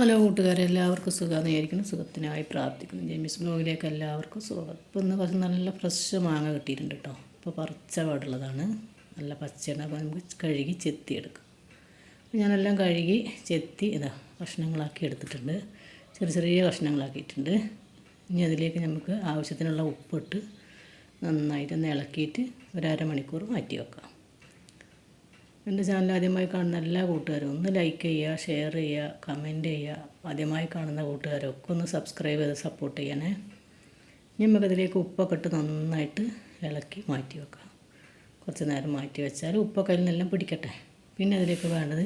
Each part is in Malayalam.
ഹലോ കൂട്ടുകാരെ എല്ലാവർക്കും സുഖമെന്ന് വിചാരിക്കുന്നു. സുഖത്തിനായി പ്രാർത്ഥിക്കുന്നു. ജെമിസ് ബ്ലോഗിലേക്ക് എല്ലാവർക്കും സുഖം ഇപ്പോൾ ഇന്ന് കുറച്ച് നല്ല ഫ്രഷ് മാങ്ങ കിട്ടിയിട്ടുണ്ട് കേട്ടോ. ഇപ്പോൾ പറിച്ച പാടുള്ളതാണ്. നല്ല പച്ചയാണ്. അപ്പോൾ നമുക്ക് കഴുകി ചെത്തിയെടുക്കാം. അപ്പോൾ ഞാനെല്ലാം കഴുകി ചെത്തി ഇതാ കഷ്ണങ്ങളാക്കി എടുത്തിട്ടുണ്ട്. ചെറിയ ചെറിയ കഷ്ണങ്ങളാക്കിയിട്ടുണ്ട്. ഇനി അതിലേക്ക് നമുക്ക് ആവശ്യത്തിനുള്ള ഉപ്പിട്ട് നന്നായിട്ട് ഒന്ന് ഇളക്കിയിട്ട് ഒരു അരമണിക്കൂർ മാറ്റി വെക്കാം എന്റെ ചാനൽ ആദ്യമായി കാണുന്ന എല്ലാ കൂട്ടുകാരും ഒന്ന് ലൈക്ക് ചെയ്യുക ഷെയർ ചെയ്യുക കമന്റ് ചെയ്യുക. ആദ്യമായി കാണുന്ന കൂട്ടുകാരൊക്കെ ഒന്ന് സബ്സ്ക്രൈബ് ചെയ്ത് സപ്പോർട്ട് ചെയ്യണേ. ഇനി നമുക്കതിലേക്ക് ഉപ്പൊക്കെ ഇട്ട് നന്നായിട്ട് ഇളക്കി മാറ്റി വെക്കാം. കുറച്ച് നേരം മാറ്റി വെച്ചാൽ ഉപ്പൊക്കെ അതിൽ നിന്നെല്ലാം പിടിക്കട്ടെ. പിന്നെ അതിലേക്ക് വേണ്ടത്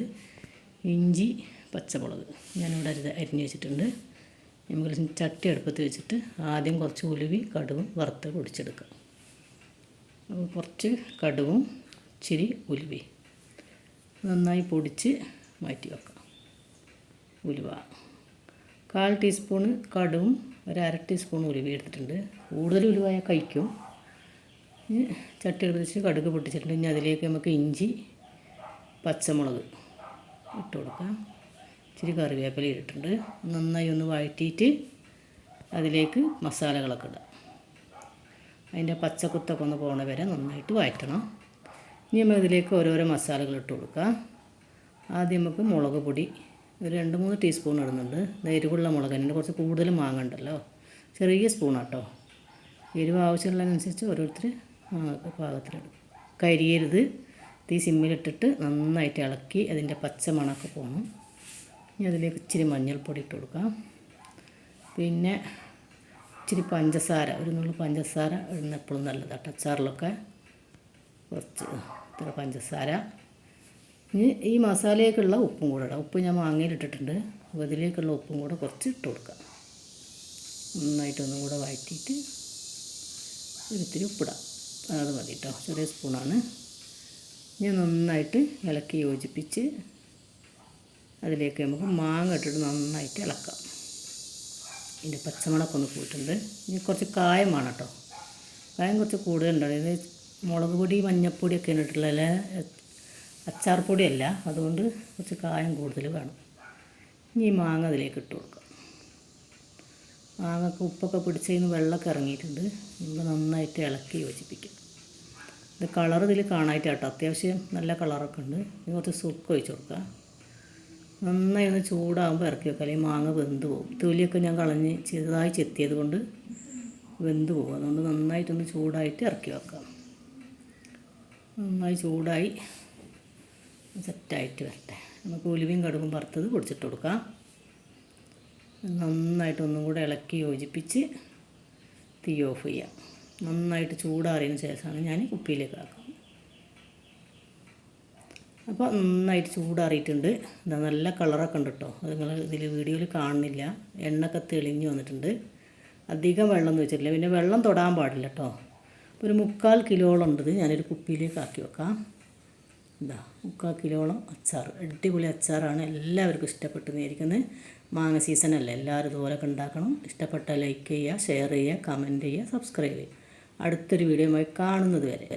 ഇഞ്ചി പച്ചമുളക്. ഞാനിവിടെ അരി അരിഞ്ഞ് വെച്ചിട്ടുണ്ട്. നമുക്ക് ചട്ടി അടുപ്പത്ത് വെച്ചിട്ട് ആദ്യം കുറച്ച് ഉലുവി കടുവും വറുത്ത് പൊടിച്ചെടുക്കാം. കുറച്ച് കടുവും ഇച്ചിരി ഉലുവി. നന്നായി പൊടിച്ച് മാറ്റി വെക്കാം. ഉലുവ. കാൽ ടീസ്പൂണ് കടും ഒരു അര ടീസ്പൂൺ ഉലുവ എടുത്തിട്ടുണ്ട്. കൂടുതൽ ഉലുവായ കഴിക്കും. ചട്ടി എടുത്ത് കടുക് പൊട്ടിച്ചിട്ടുണ്ട്. ഇനി അതിലേക്ക് നമുക്ക് ഇഞ്ചി പച്ചമുളക് ഇട്ട് കൊടുക്കാം. ഇച്ചിരി കറിവേപ്പില ഇട്ടിട്ടുണ്ട്. നന്നായി ഒന്ന് വഴറ്റിയിട്ട് അതിലേക്ക് മസാലകളൊക്കെ ഇടാം. അതിന്റെ പച്ചക്കുത്തൊക്കെ ഒന്ന് പോണ വരെ നന്നായിട്ട് വഴറ്റണം. ഇനി നമ്മൾ ഇതിലേക്ക് ഓരോരോ മസാലകൾ ഇട്ട് കൊടുക്കാം ആദ്യം നമുക്ക് മുളക് പൊടി ഒരു രണ്ട് മൂന്ന് ടീസ്പൂൺ ഇടുന്നുണ്ട്. എരിവുള്ള മുളക് തന്നെ. കുറച്ച് കൂടുതൽ മാങ്ങണ്ടല്ലോ ചെറിയ സ്പൂണാട്ടോ എരിവ് ആവശ്യമുള്ളതിനനുസരിച്ച് ഓരോരുത്തർ പാകത്തിലിടും കരിയരുത്. തീ സിമ്മിലിട്ടിട്ട് നന്നായിട്ട് ഇളക്കി അതിന്റെ പച്ച മണമൊക്കെ പോകണം ഇനി അതിലേക്ക് ഇച്ചിരി മഞ്ഞൾപ്പൊടി ഇട്ട് കൊടുക്കാം പിന്നെ ഇച്ചിരി പഞ്ചസാര. ഒരു നുള്ളു പഞ്ചസാര ഇടുന്ന എപ്പോഴും നല്ലതാണ് അച്ചാറിലൊക്കെ കുറച്ച് ഇത്ര പഞ്ചസാര. ഇനി ഈ മസാലയിലേക്കുള്ള ഉപ്പും കൂടെ ഇടാം. ഉപ്പ് ഞാൻ മാങ്ങയിലിട്ടിട്ടുണ്ട്. അപ്പോൾ ഇതിലേക്കുള്ള ഉപ്പും കൂടെ കുറച്ച് ഇട്ട് കൊടുക്കാം. നന്നായിട്ടൊന്നും കൂടെ വഴറ്റിയിട്ട് ഒരിത്തിരി ഉപ്പിടാം. അത് മതി കേട്ടോ. ചെറിയ സ്പൂണാണ്. ഇനി നന്നായിട്ട് ഇളക്കി യോജിപ്പിച്ച് അതിലേക്ക് നമുക്ക് മാങ്ങ ഇട്ടിട്ട് നന്നായിട്ട് ഇളക്കാം. ഇതിന്റെ പച്ചമുളകൊക്കെ ഒന്ന് പോയിട്ടുണ്ട് ഇനി കുറച്ച് കായം വേണം കേട്ടോ. കായം കുറച്ച് കൂടുതലുണ്ടാവും ഇത് മുളക് പൊടി മഞ്ഞൾപ്പൊടിയൊക്കെ ഇട്ടിട്ടുള്ള അച്ചാർ പൊടിയല്ല. അതുകൊണ്ട് കുറച്ച് കായം കൂടുതൽ വേണം. ഇനി മാങ്ങ അതിലേക്ക് ഇട്ട് കൊടുക്കാം. മാങ്ങക്ക് ഉപ്പൊക്കെ പിടിച്ചതിന് വെള്ളമൊക്കെ ഇറങ്ങിയിട്ടുണ്ട്. നമ്മൾ നന്നായിട്ട് ഇളക്കി യോജിപ്പിക്കും. ഇത് കളർ ഇതിൽ കാണായിട്ടാട്ടോ അത്യാവശ്യം നല്ല കളറൊക്കെ ഉണ്ട്. ഇനി കുറച്ച് സുക്ക് ഒഴിച്ച് കൊടുക്കുക നന്നായി ഒന്ന് ചൂടാകുമ്പോൾ ഇറക്കി വെക്കുക അല്ലെങ്കിൽ മാങ്ങ വെന്ത് പോകും. തൊലിയൊക്കെ ഞാൻ കളഞ്ഞ് ചെറുതായി ചെത്തിയത് കൊണ്ട് വെന്ത് പോകും. അതുകൊണ്ട് നന്നായിട്ടൊന്ന് ചൂടായിട്ട് ഇറക്കി വെക്കാം. നന്നായി ചൂടായി. സെറ്റായിട്ട് വരട്ടെ. നമുക്ക് ഉലുവയും കടുകും വറുത്തത് പൊടിച്ചിട്ട് കൊടുക്കാം. നന്നായിട്ട് ഒന്നും കൂടെ ഇളക്കി യോജിപ്പിച്ച് തീ ഓഫ് ചെയ്യാം. നന്നായിട്ട് ചൂടാറിയതിന് ശേഷമാണ് ഞാൻ കുപ്പിയിലേക്ക് ആക്കാം അപ്പോൾ നന്നായിട്ട് ചൂടാറിയിട്ടുണ്ട്. ഇതാ നല്ല കളറൊക്കെ ഉണ്ട് കേട്ടോ. അത് നിങ്ങൾ ഇതിൽ വീഡിയോയിൽ കാണുന്നില്ല. എണ്ണയൊക്കെ തെളിഞ്ഞ് വന്നിട്ടുണ്ട്. അധികം വെള്ളം വെച്ചിട്ടില്ല പിന്നെ വെള്ളം തൊടാൻ പാടില്ല കേട്ടോ. ഒരു മുക്കാൽ കിലോളം ഉണ്ടത്. ഞാനൊരു കുപ്പിയിലേക്ക് ആക്കി വെക്കാം. എന്താ മുക്കാൽ കിലോളം അച്ചാർ. അടിപൊളി അച്ചാറാണ് എല്ലാവർക്കും ഇഷ്ടപ്പെട്ടു നേരിക്കുന്നത് മാങ്ങ സീസണല്ലേ എല്ലാവരും ഇതുപോലൊക്കെ ഉണ്ടാക്കണം. ഇഷ്ടപ്പെട്ടാൽ ലൈക്ക് ചെയ്യുക ഷെയർ ചെയ്യുക കമന്റ് ചെയ്യുക സബ്സ്ക്രൈബ് ചെയ്യുക. അടുത്തൊരു വീഡിയോയുമായി കാണുന്നത് വരെ.